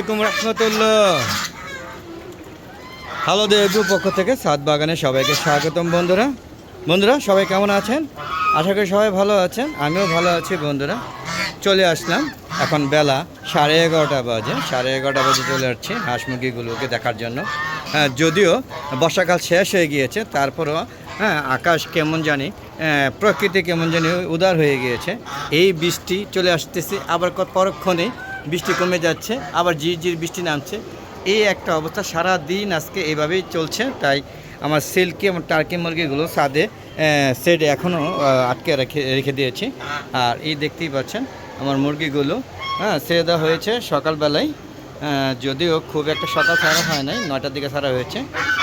আলাইকুম রহমতুল্লাহ। হ্যালো দেবু পক্ষ থেকে সাত বাগানে সবাইকে স্বাগতম বন্ধুরা। বন্ধুরা সবাই কেমন আছেন? আশা করি সবাই ভালো আছেন আমিও ভালো আছি বন্ধুরা। চলে আসলাম এখন বেলা সাড়ে এগারোটা বাজে সাড়ে এগারোটা বাজে চলে আসছি হাঁস মুরগিগুলোকে দেখার জন্য। হ্যাঁ, যদিও বর্ষাকাল শেষ হয়ে গিয়েছে তারপরও হ্যাঁ আকাশ কেমন জানি আহ, প্রকৃতি কেমন জানি উদার হয়ে গিয়েছে। এই বৃষ্টি চলে আসতেছি আবার পরক্ষণেই বৃষ্টি কমে যাচ্ছে, আবার ঝিরঝির বৃষ্টি নামছে। এই একটা অবস্থা সারা দিন আজকে এইভাবেই চলছে, তাই আমার সিল্কি এবং টার্কি মুরগিগুলো সাদে সেডে এখনও আটকে রেখে রেখে দিয়েছি। আর এই দেখতেই পাচ্ছেন আমার মুরগিগুলো হ্যাঁ ছেড়ে দেওয়া হয়েছে সকালবেলায়। যদিও খুব একটা সকাল ছাড়া হয় নাই, নয়টার দিকে ছাড়া হয়েছে।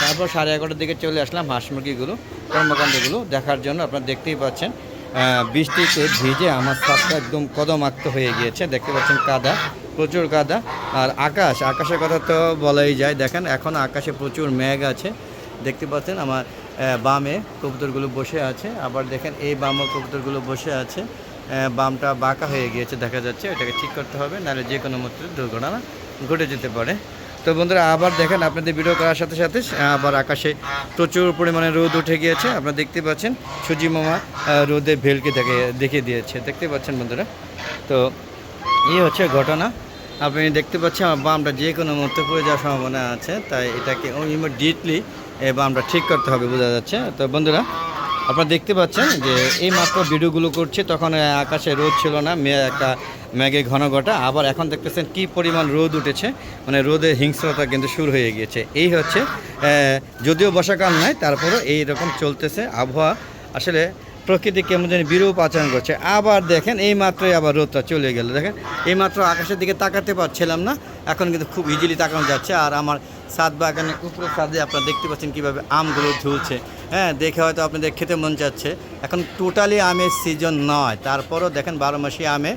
তারপর সাড়ে এগারোটার দিকে চলে আসলাম হাঁস মুরগিগুলো, কর্মকাণ্ডগুলো দেখার জন্য আপনারা দেখতেই পাচ্ছেন। বৃষ্টিতে ভিজে আমার ছাদটা একদম কদমাক্ত হয়ে গিয়েছে। দেখতে পাচ্ছেন কাদা, প্রচুর কাদা। আর আকাশ, আকাশের কথা তো বলাই যায়। দেখেন, এখন আকাশে প্রচুর মেঘ আছে। দেখতে পাচ্ছেন আমার বামে কবুতরগুলো বসে আছে। আবার দেখেন, এই বামও কবুতরগুলো বসে আছে। বামটা বাঁকা হয়ে গিয়েছে, দেখা যাচ্ছে। এটাকে ঠিক করতে হবে, নাহলে যে কোনো মতো দুর্ঘটনা ঘটে যেতে পারে। তো বন্ধুরা, আবার দেখেন আপনাদের ভিডিও করার সাথে সাথে, আবার আকাশে প্রচুর পরিমাণে রোদ উঠে গিয়েছে। আপনারা দেখতে পাচ্ছেন, সুজি মামা রোদে ভেলকে দেখে, দেখিয়ে দিয়েছে। দেখতে পাচ্ছেন বন্ধুরা, তো এই হচ্ছে ঘটনা। আপনি দেখতে পাচ্ছেন বামটা যে কোনো মুহূর্তে পড়ে যাওয়ার সম্ভাবনা আছে, তাই এটাকে ইমিডিয়েটলি বামটা ঠিক করতে হবে, বোঝা যাচ্ছে। তো বন্ধুরা, আপনারা দেখতে পাচ্ছেন যে এই মাত্র ভিডিওগুলো করছে, তখন আকাশে রোদ ছিল না, মেয়ে একটা মেঘে ঘন ঘটা। আবার এখন দেখতেছেন কি পরিমাণ রোদ উঠেছে। মানে রোদের হিংস্রতা কিন্তু শুরু হয়ে গিয়েছে। এই হচ্ছে যদিও বর্ষাকাল নয়, তারপরও এই রকম চলতেছে আবহাওয়া। আসলে প্রকৃতি কেমন জানি বিরূপ আচরণ করছে। আবার দেখেন, এই মাত্রই আবার রোদটা চলে গেল। দেখেন, এই মাত্র আকাশের দিকে তাকাতে পারছিলাম না। এখন কিন্তু খুব ইজিলি তাকানো যাচ্ছে। আর আমার সাত বাগানের উপরে ছাদে আপনারা দেখতে পাচ্ছেন কীভাবে আমগুলো ঝুলছে। হ্যাঁ দেখে হয়তো আপনাদের খেতে মন যাচ্ছে। এখন টোটালি আমের সিজন নয়। তারপরও দেখেন বারো মাসি আমে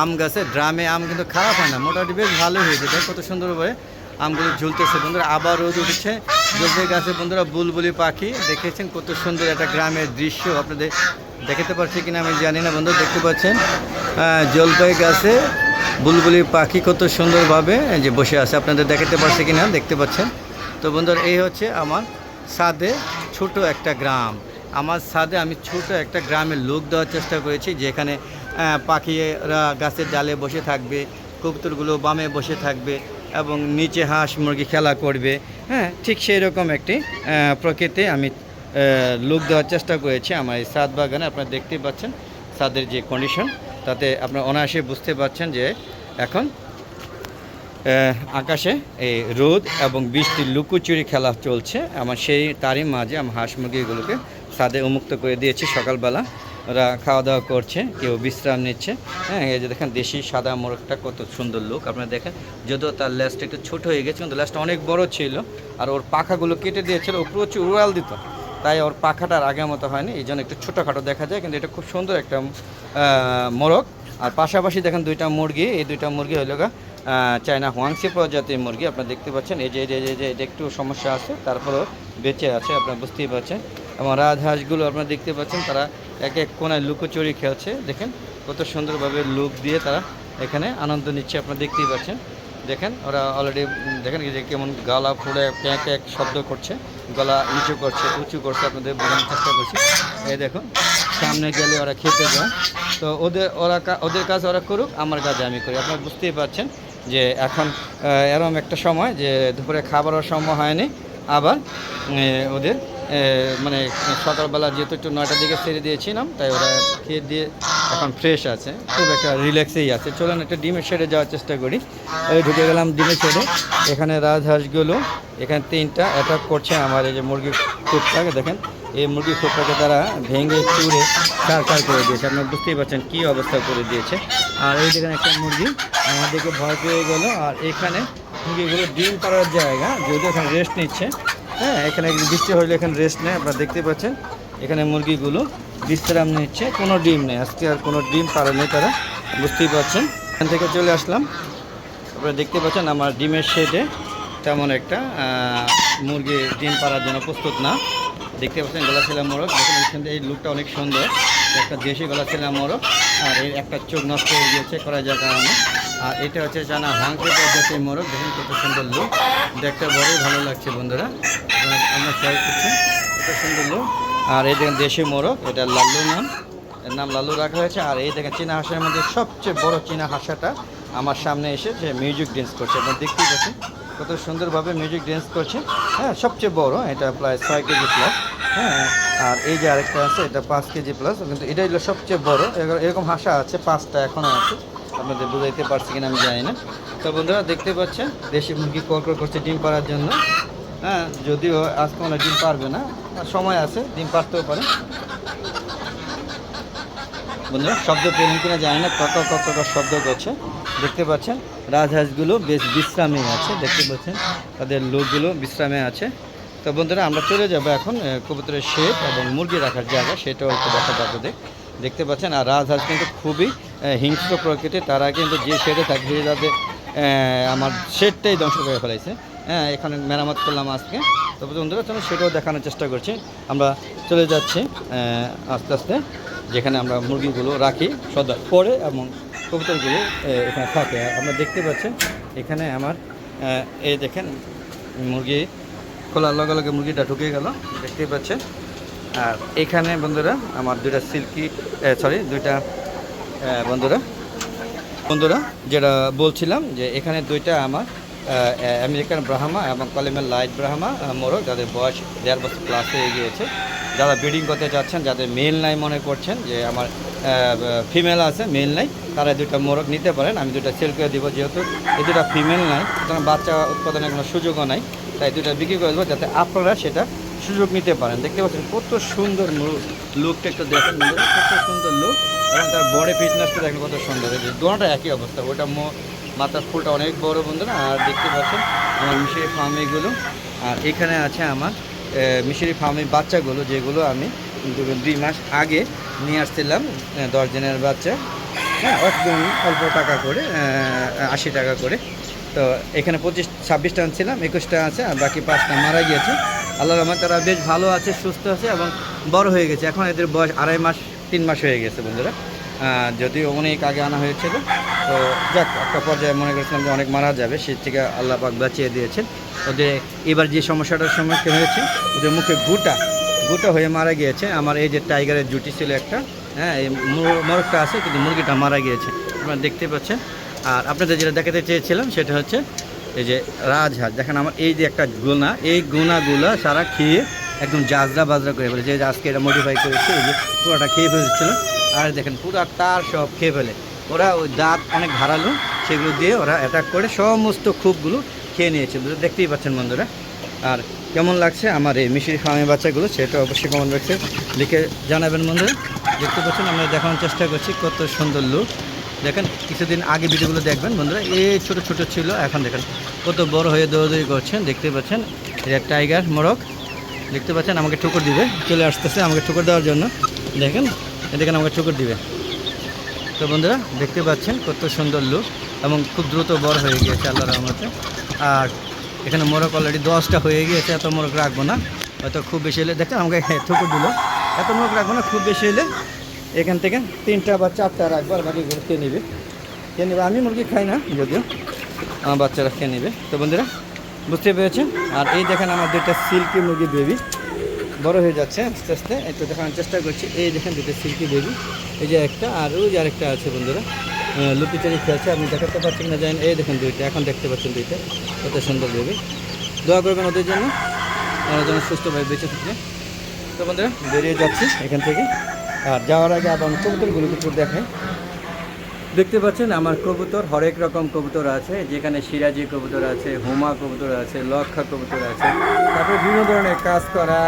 আম গাছে, ড্রামে আম কিন্তু খারাপ হয় না। মোটামুটি বেশ ভালো হয়েছে। দেখ কত সুন্দরভাবে আমগুলো ঝুলতেছে। বন্ধুরা, আবার রোদ উঠেছে। জলপাই গাছে বন্ধুরা বুলবুলি পাখি, দেখেছেন কত সুন্দর একটা গ্রামের দৃশ্য আপনাদের দেখাতে পারছি কিনা আমি জানি না। বন্ধু দেখতে পাচ্ছেন? জলপাই গাছে বুলবুলি পাখি কত সুন্দরভাবে যে বসে আছে। আপনাদের দেখাতে পারছি কিনা? দেখতে পাচ্ছেন? তো বন্ধুরা, এই হচ্ছে আমার সাদে ছোট একটা গ্রাম। আমার সাদে আমি ছোট একটা গ্রামের লোক দেওয়ার চেষ্টা করেছি, যেখানে পাখিরা গাছের ডালে বসে থাকবে, কবুতরগুলো বামে বসে থাকবে এবং নিচে হাঁস মুরগি খেলা করবে। হ্যাঁ ঠিক সেই রকম একটি প্রকৃতি আমি লুক দেওয়ার চেষ্টা করেছি আমার এই সাদ বাগানে। আপনারা দেখতেই পাচ্ছেন ছাদের যে কন্ডিশন তাতে আপনারা অনায়াসে বুঝতে পারছেন যে এখন আকাশে এই রোদ এবং বৃষ্টির লুকোচুরি খেলা চলছে। আমার সেই তারই মাঝে আমার হাঁস মুরগিগুলোকে ছাদে উন্মুক্ত করে দিয়েছি সকালবেলা। ওরা খাওয়া দাওয়া করছে, কেউ বিশ্রাম নিচ্ছে। হ্যাঁ এই যে দেখেন, দেশি সাদা মোরগটা কত সুন্দর লোক আপনারা দেখেন, যদিও তার লেজটা একটু ছোট হয়ে গেছে, কিন্তু লেজটা অনেক বড় ছিল। আর ওর পাখাগুলো কেটে দিয়েছিল, ও প্রচুর উড়াল দিত। তাই ওর পাখাটা আর আগের মতো হয়নি, এই জন্য একটু ছোটোখাটো দেখা যায়, কিন্তু এটা খুব সুন্দর একটা মোরগ। আর পাশাপাশি দেখেন দুইটা মুরগি, এই দুইটা মুরগি গা চায়না হোয়াংসি প্রজাতির মুরগি, আপনারা দেখতে পাচ্ছেন। এই যে এই যে, এটা একটু সমস্যা আছে, তারপরেও বেঁচে আছে, আপনারা বুঝতেই পারছেন। এবং রাজহাঁসগুলো আপনারা দেখতে পাচ্ছেন, তারা এক এক কোনায় লুকোচুরি খেলছে, দেখেন কত সুন্দরভাবে লুক দিয়ে তারা এখানে আনন্দ নিচ্ছে, আপনারা দেখতেই পাচ্ছেন। দেখেন, ওরা অলরেডি দেখেন যে কেমন গলা ফুলে ক্যাঁক এক শব্দ করছে, গলা নিচু করছে, উঁচু করছে, আপনাদের বোঝানোর চেষ্টা করছি। এই দেখুন, সামনে গেলে ওরা খেতে যায়। তো ওদের, ওরা ওদের কাজ ওরা করুক, আমার কাজ আমি করি। আপনারা বুঝতেই পারছেন যে এখন এরম একটা সময় যে দুপুরে খাবারের সময় হয়নি, আবার ওদের মানে সকালবেলা যেহেতু একটু নয়টার দিকে ছেড়ে দিয়েছিলাম, তাই ওরা খেয়ে দিয়ে এখন ফ্রেশ আছে। খুব একটা রিল্যাক্সেই আছে। চলুন একটা ডিমের শেডে যাওয়ার চেষ্টা করি। ঢুকে গেলাম ডিমের শেডে। এখানে রাজহাঁসগুলো, এখানে তিনটা অ্যাটাক করছে আমার এই যে মুরগির খুবটাকে দেখেন। এই মুরগির খুবটাকে তারা ভেঙে চুড়ে চার করে দিয়েছে। আপনারা বুঝতেই পারছেন কী অবস্থা করে দিয়েছে। আর এই দেখেন একটা মুরগি, আমাদেরকে ভয় পেয়ে গেল। আর এখানে মুরগিগুলো ডিম পাড়ার জায়গা, যদিও এখানে রেস্ট নিচ্ছে। হ্যাঁ এখানে বৃষ্টি হলে এখানে রেস্ট নেয় আপনারা দেখতে পাচ্ছেন। এখানে মুরগিগুলো বিশ্রাম নিচ্ছে, কোনো ডিম নেই। আজকে আর কোনো ডিম পারে নেই তারা, বুঝতেই পারছেন। এখান থেকে চলে আসলাম। আপনারা দেখতে পাচ্ছেন আমার ডিমের শেডে তেমন একটা মুরগি ডিম পাড়ার জন্য প্রস্তুত না। দেখতে পাচ্ছেন গলা ছেলা মোরগ দেখুন, এখান এই লুকটা অনেক সুন্দর। একটা দেশি গলা ছেলা মোরগ আর এর একটা চোখ নষ্ট হয়ে গিয়েছে, করা যার কারণে আর এটা হচ্ছে জানা হাঙ্কি পদ্ধতির মোরগ দেখুন কত সুন্দর লোক। দেখতে বড়ই ভালো লাগছে বন্ধুরা। আমরা ট্রাই করছি, কত সুন্দর লোক। আর এই দেখেন দেশি মোরগ এটা লাল্লু নাম। এর নাম লাল্লু রাখা হয়েছে। আর এই দেখেন চীনা হাঁসের মধ্যে সবচেয়ে বড় চীনা হাঁসাটা আমার সামনে এসে যে মিউজিক ড্যান্স করছে। আপনার দেখতেই পাচ্ছেন কত সুন্দরভাবে মিউজিক ড্যান্স করছে। হ্যাঁ সবচেয়ে বড়, এটা প্রায় ছয় কেজি প্লাস হ্যাঁ আর এই যে আরেকটা আছে, এটা পাঁচ কেজি প্লাস কিন্তু এটা হলো সবচেয়ে বড়। এরকম হাঁসা আছে, পাঁচটা এখনও আছে। আপনাদের বুঝাইতে পারছি কিনা আমি জানি না। তো বন্ধুরা, দেখতে পাচ্ছেন, দেশি মুরগি কড়কড় করছে ডিম পাড়ার জন্য। হ্যাঁ যদিও আজকে মনে ডিম পারবে না সময় আছে, ডিম পারতেও পারে। বন্ধুরা, শব্দ পেলেন কিনা জানি না কত কত শব্দ করছে। দেখতে পাচ্ছেন, রাজহাঁসগুলো বেশ বিশ্রামে আছে, দেখতে পাচ্ছেন, তাদের লোকগুলো বিশ্রামে আছে। তো বন্ধুরা, আমরা চলে যাব এখন কবুতরের শেড এবং মুরগি রাখার জায়গা, সেটাও একটু দেখা যাবে দেখ দেখতে পাচ্ছেন, আর রাজহাঁস কিন্তু খুবই হিংস্র প্রকৃতির। তারা কিন্তু যে শেডে থাকে যে তাদের আমার শেডটাই ধ্বংস করে ফেলাইছে। হ্যাঁ এখানে মেরামত করলাম আজকে। তো বন্ধুরা, চলো সেটাও দেখানোর চেষ্টা করছি। আমরা চলে যাচ্ছি আস্তে আস্তে, যেখানে আমরা মুরগিগুলো রাখি সদা পরে এবং কবুতরগুলো এখানে থাকে। আমরা দেখতে পাচ্ছেন এখানে আমার এই দেখেন, মুরগি খোলার লগে লগে মুরগিটা ঢুকে গেল। দেখতেই পাচ্ছেন আর এখানে বন্ধুরা, আমার দুইটা সিল্কি সরি দুইটা বন্ধুরা বন্ধুরা, যেটা বলছিলাম যে এখানে দুইটা আমার আমেরিকান ব্রাহ্মা এবং কলিমের লাইট ব্রাহ্মা মোরগ, যাদের বয়স দেড় বছর প্লাস হয়ে গিয়েছে। যারা ব্রিডিং করতে চাচ্ছেন যাদের মেল নাই মনে করছেন, যে আমার ফিমেল আছে, মেল নাই, তারা দুইটা মোরগ নিতে পারেন। আমি দুইটা সেল করে দিব, যেহেতু এই দুটা ফিমেল নাই, সুতরাং বাচ্চা উৎপাদনের কোনো সুযোগও নাই, তাই দুটা বিক্রি করে দেবো, যাতে আপনারা সেটা সুযোগ নিতে পারেন। দেখতে পাচ্ছেন কত সুন্দর লুকটা একটু দেখেন। কত সুন্দর লুক এবং তার বডি ফিটনেসটা দেখেন কত সুন্দর। যে দোনোটা একই অবস্থা। ওটা মাথার ফুলটা অনেক বড় বন্ধুরা আর দেখতে পাচ্ছেন আমার মিশরি ফার্ম এগুলো আর এখানে আছে আমার মিশরি ফার্মের বাচ্চাগুলো, যেগুলো আমি দুই মাস আগে নিয়ে আসছিলাম দশ দিনের বাচ্চা। হ্যাঁ একদম অল্প টাকা করে আশি টাকা করে। তো এখানে পঁচিশ, ছাব্বিশটা আনছিলাম, একুশটা আছে, আর বাকি পাঁচটা মারা গিয়েছে। আল্লাহ রহমান তারা বেশ ভালো আছে, সুস্থ আছে এবং বড় হয়ে গেছে। এখন এদের বয়স আড়াই মাস, তিন মাস হয়ে গেছে বন্ধুরা। যদিও অনেক আগে আনা হয়েছিল। তো যাক, একটা পর্যায়ে মনে করেছিলাম যে অনেক মারা যাবে সে থেকে আল্লাহ পাক বাঁচিয়ে দিয়েছেন। ওদের এবার যে সমস্যাটার সম্মুখীন হয়েছে ওদের মুখে গুটা গুটা হয়ে মারা গিয়েছে। আমার এই যে টাইগারের জুটি ছিল একটা হ্যাঁ এই মোর- মোরগটা আছে, কিন্তু মুরগিটা মারা গিয়েছে। আপনারা দেখতে পাচ্ছেন। আর আপনাদের যেটা দেখাতে চেয়েছিলাম, সেটা হচ্ছে এই যে রাজহাঁস, দেখেন আমার এই যে একটা গুণা, এই গুণাগুলো সারা খেয়ে একদম জাজরা বাজরা করে ফেলে যে আজকে এটা মডিফাই করেছে, এই যে পুরোটা খেয়ে ফেলেছিল। আর দেখেন পুরো তার সব খেয়ে ফেলে। ওরা ওই দাঁত অনেক ধারালো সেগুলো দিয়ে ওরা অ্যাটাক করে সমস্ত খুবগুলো খেয়ে নিয়েছে। দেখতেই পাচ্ছেন বন্ধুরা। আর কেমন লাগছে আমার এই মিশরি ফার্মের বাচ্চাগুলো, সেটা অবশ্যই কমেন্ট বক্সে লিখে জানাবেন বন্ধুরা। দেখতে পাচ্ছেন, আমরা দেখানোর চেষ্টা করছি কত সুন্দর লুক দেখেন, কিছুদিন আগে ভিডিওগুলো দেখবেন বন্ধুরা, এই ছোট ছোট ছিল, এখন দেখেন কত বড় হয়ে দৌড়দৌড়ি করছেন দেখতে পাচ্ছেন এটা টাইগার মোরগ, দেখতে পাচ্ছেন, আমাকে ঠুকুর দিবে, চলে আসতেছে আমাকে ঠুকুর দেওয়ার জন্য, দেখেন দেখেন আমাকে ঠুকুর দিবে। তো বন্ধুরা, দেখতে পাচ্ছেন কত সুন্দর লুক এবং খুব দ্রুত বড় হয়ে গিয়েছে আল্লাহ রহমতে। আর এখানে মোরগ অলরেডি দশটা হয়ে গিয়েছে, এত মোরগ রাখব না, হয়তো খুব বেশি হলে, দেখেন আমাকে ঠুকুর দিল, এত মোরগ রাখব না, খুব বেশি হলে এখান থেকে তিনটা বা চারটা রাখব আর বাকিগুলো খেয়ে নেবে। খেয়ে নেবে। আমি মুরগি খাই না যদিও আমার বাচ্চারা খেয়ে নেবে। তো বন্ধুরা বুঝতে পেরেছেন? আর এই দেখেন আমার দুইটা সিল্কি মুরগি বেবি বড় হয়ে যাচ্ছে আস্তে আস্তে। একটু দেখানোর চেষ্টা করছি। এই দেখেন দুটো সিল্কি বেবি এই যে একটা আর ওই যে আরেকটা আছে বন্ধুরা। আহ, লুকিচারি খেয়েছে। আপনি দেখাতে পাচ্ছেন না জানেন? এই দেখেন দুইটা এখন দেখতে পাচ্ছেন দুইটা। কত সুন্দর বেবি দোয়া করবেন ওদের জন্য। ওরা যেন সুস্থভাবে বেঁচে থাকে। তো বন্ধুরা বেরিয়ে যাচ্ছি এখান থেকে। আর যাওয়ার আগে আবার কবুতরগুলো একটু দেখাই। দেখতে পাচ্ছেন, আমার কবুতর, হরেক রকম কবুতর আছে, যেখানে সিরাজি কবুতর আছে, হুমা কবুতর আছে, লক্ষা কবুতর আছে, তারপরে বিভিন্ন ধরনের কাজ করা,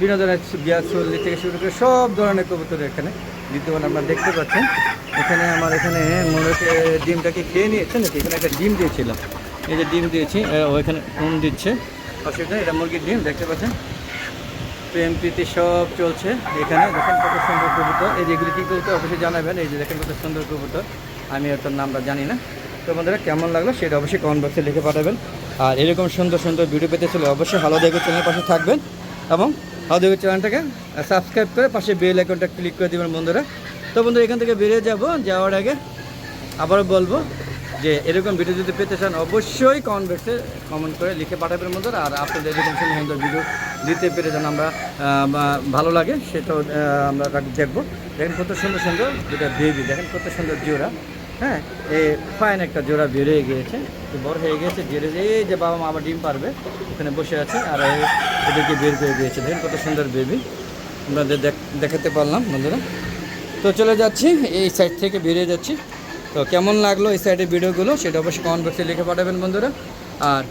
বিভিন্ন ধরনের গিয়াসুল্লি থেকে শুরু করে সব ধরনের কবুতর এখানে দ্বিতীয় আপনারা দেখতে পাচ্ছেন। এখানে আমার এখানে মোরকে ডিমটাকে খেয়ে নিয়েছে নাকি? এখানে একটা ডিম দিয়েছিলাম। এই যে ডিম দিয়েছি ওইখানে উম দিচ্ছে। অসুবিধা এটা মুরগির ডিম, দেখতে পাচ্ছেন? প্রেম প্রীতি সব চলছে এখানে। দেখেন কত সুন্দর কবুতর। এই যেগুলি কী কবুতর, অবশ্যই জানাবেন। এই যে দেখেন কত সুন্দর কবুতর। আমি এত নামটা জানি না। তো বন্ধুরা, কেমন লাগল সেটা অবশ্যই কমেন্ট বক্সে লিখে পাঠাবেন। আর এরকম সুন্দর সুন্দর ভিডিও পেতে চলে অবশ্যই ভালো দেখে চ্যানেলের পাশে থাকবেন এবং ভালো দেখে চ্যানেলটাকে সাবস্ক্রাইব করে পাশে বেল আইকনটা ক্লিক করে দেবেন বন্ধুরা। তো বন্ধু এখান থেকে বেরিয়ে যাব। যাওয়ার আগে আবারও বলব যে এরকম ভিডিও যদি পেতে চান, অবশ্যই কমেন্ট কমেন্ট করে লিখে পাঠাবেন বন্ধুরা। আর আপনাদের এরকম সুন্দর ভিডিও দিতে পেরে যেন আমরা ভালো লাগে, সেটাও আমরা দেখব। দেখেন কত সুন্দর সুন্দর যেটা বেবি দেখেন কত সুন্দর জোড়া। হ্যাঁ এই ফাইন একটা জোড়া বেরিয়ে গিয়েছে বড় হয়ে গেছে জেরে এই যে বাবা মা আবার ডিম পারবে, ওখানে বসে আছে, আর এদেরকে বের করে দিয়েছে দেখেন কত সুন্দর বেবি আপনাদের দেখ- দেখাতে পারলাম বন্ধুরা। তো চলে যাচ্ছি, এই সাইড থেকে বেরিয়ে যাচ্ছি। তো কেমন লাগল এই সাইডের ভিডিওগুলো সেটা অবশ্যই কমেন্ট বক্সে লিখে পাঠাবেন বন্ধুরা। আর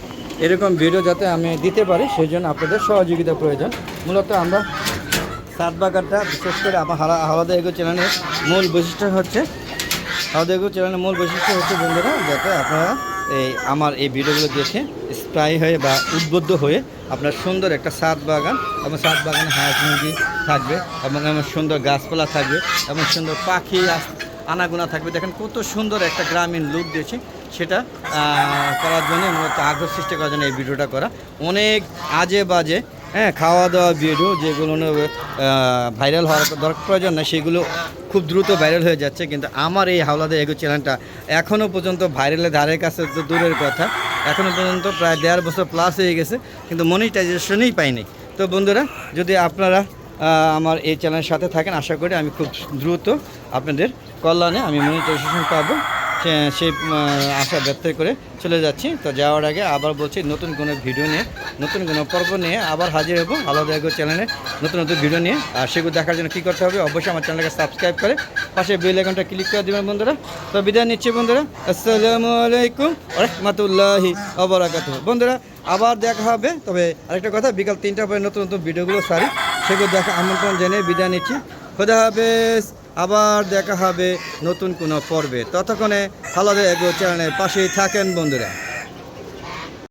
এরকম ভিডিও যাতে আমি দিতে পারি, সেই জন্য আপনাদের সহযোগিতা প্রয়োজন। মূলত আমরা সাত বাগানটা বিশেষ করে আমার হালা হালাদা এগো চ্যানেলের মূল বৈশিষ্ট্য হচ্ছে, হালাদা এগো চ্যানেলের মূল বৈশিষ্ট্য হচ্ছে বন্ধুরা, যাতে আপনারা এই আমার এই ভিডিওগুলো দেখে স্প্রাই হয়ে বা উদ্বুদ্ধ হয়ে আপনার সুন্দর একটা সাত বাগান এবং সাত বাগানে হাঁস মুরগি থাকবে এবং এমন সুন্দর গাছপালা থাকবে, এবং সুন্দর পাখি আনাগোনা থাকবে। দেখেন কত সুন্দর একটা গ্রামীণ লুক দিয়েছি। সেটা করার জন্য মূলত আগ্রহ সৃষ্টি করার জন্য এই ভিডিওটা করা। অনেক আজে বাজে হ্যাঁ খাওয়া দাওয়া ভিডিও যেগুলো ভাইরাল হওয়ার দরকার প্রয়োজন না সেগুলো খুব দ্রুত ভাইরাল হয়ে যাচ্ছে। কিন্তু আমার এই হাওলাদের এগো চ্যানেলটা এখনও পর্যন্ত ভাইরালের ধারের কাছে তো দূরের কথা। এখনও পর্যন্ত প্রায় দেড় বছর প্লাস হয়ে গেছে, কিন্তু মনিটাইজেশনই পাইনি। তো বন্ধুরা, যদি আপনারা আমার এই চ্যানেলের সাথে থাকেন, আশা করি আমি খুব দ্রুত আপনাদের কল্যাণে আমি মনিটাইজেশন পাবো। সে- সেই আশা ব্যক্ত করে চলে যাচ্ছি। তো যাওয়ার আগে আবার বলছি, নতুন কোনো ভিডিও নিয়ে, নতুন কোনো পর্ব নিয়ে আবার হাজির হব আলাদা এগো চ্যানেলে নতুন নতুন ভিডিও নিয়ে। আর সেগুলো দেখার জন্য কী করতে হবে, অবশ্যই আমার চ্যানেলকে সাবস্ক্রাইব করে পাশে বেল আইকনটা ক্লিক করে দেবেন বন্ধুরা। তো বিদায় নিচ্ছি বন্ধুরা। আসসালামু আলাইকুম রহমতুল্লাহি অবরাকাত বন্ধুরা, আবার দেখা হবে। তবে আরেকটা কথা, বিকাল তিনটা পরে নতুন নতুন ভিডিওগুলো সারি, সেগুলো দেখা আমন্ত্রণ জেনে বিদায় নিচ্ছি। খোদা হাফেজ। আবার দেখা হবে নতুন কোনো পর্বে। ততক্ষণে হালাদা চ্যানেলের পাশেই থাকেন বন্ধুরা।